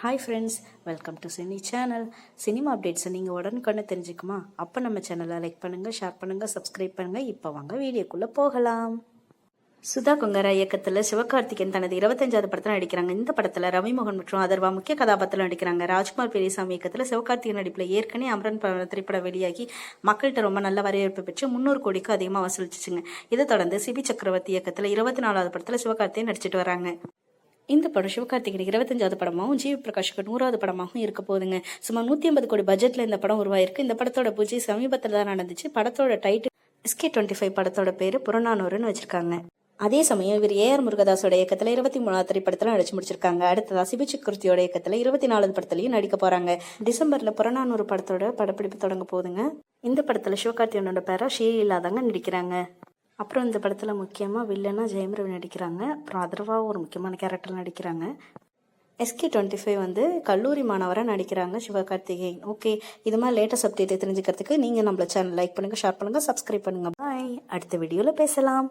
Hi friends welcome to cine channel cinema அப்டேட்ஸை நீங்கள் உடனுக்குன்னு தெரிஞ்சுக்குமா? அப்போ நம்ம சேனலை லைக் பண்ணுங்கள் ஷேர் பண்ணுங்கள் சப்ஸ்கிரைப் பண்ணுங்கள் இப்போ வாங்க வீடியோக்குள்ளே போகலாம். சுதா கொங்கரா இயக்கத்தில் சிவகார்த்திகேயன் தனது இருபத்தஞ்சாவது படத்தில் நடிக்கிறாங்க. இந்த படத்தில் ரவிமோகன் மற்றும் அதர்வா முக்கிய கதாபாத்திரம் நடிக்கிறாங்க. ராஜ்குமார் பெரியசாமி இயக்கத்தில் சிவகார்த்திகேயன் நடிப்பில் ஏற்கனவே அமரன் திரைப்படம் வெளியாகி மக்கள்கிட்ட ரொம்ப நல்ல வரவேற்பு பெற்று முந்நூறு கோடிக்கு அதிகமாக வசூலிச்சுச்சுங்க இதை தொடர்ந்து சிபி சக்கரவர்த்தி இயக்கத்தில் இருபத்தி நாலாவது படத்தில் சிவகார்த்திகேயன் நடிச்சிட்டு வராங்க. இந்த படம் சிவகார்த்திகேயன் இருபத்தஞ்சாவது படமாகவும் ஜிவி பிரகாஷுக்கு நூறாவது படமாகவும் இருக்க போகுதுங்க. சுமார் நூற்றி ஐம்பது கோடி பட்ஜெட்டில் இந்த படம் உருவாயிருக்கு. இந்த படத்தோட பூஜை சமீபத்தில் தான் நடந்துச்சு. படத்தோட டைட்டில் எஸ்கே டுவெண்ட்டி ஃபைவ் படத்தோட பேர் புறநானூறுன்னு வச்சிருக்காங்க. அதே சமயம் இவர் ஏஆர் முருகதாஸோட இயக்கத்தில் இருபத்தி மூணாவது திரைப்படத்தில் நடிச்சு முடிச்சிருக்காங்க. அடுத்ததா சிபி சக்கரவர்த்தியோட இயக்கத்தில் இருபத்தி நாலாவது படத்துலையும் நடிக்க போறாங்க. டிசம்பர்ல புறநானூறு படத்தோட படப்பிடிப்பு தொடங்க போகுதுங்க. இந்த படத்தில் சிவகார்த்தியனோட பேரா ஷே இல்லாதாங்க நடிக்கிறாங்க. அப்புறம் இந்த படத்தில் முக்கியமாக வில்லனாக ஜெயம் ரவி நடிக்கிறாங்க. அப்புறம் அதர்வாவும் ஒரு முக்கியமான கேரக்டர் நடிக்கிறாங்க. எஸ்கே டுவெண்ட்டி ஃபைவ் வந்து கல்லூரி மாணவராக நடிக்கிறாங்க சிவகார்த்திகேயன். ஓகே இது மாதிரி லேட்டஸ்ட் அப்டேட்டை தெரிஞ்சுக்கிறதுக்கு நீங்கள் நம்மள சேனல் லைக் பண்ணுங்கள் ஷேர் பண்ணுங்கள் சப்ஸ்கிரைப் பண்ணுங்கள் பாய் அடுத்த வீடியோவில் பேசலாம்.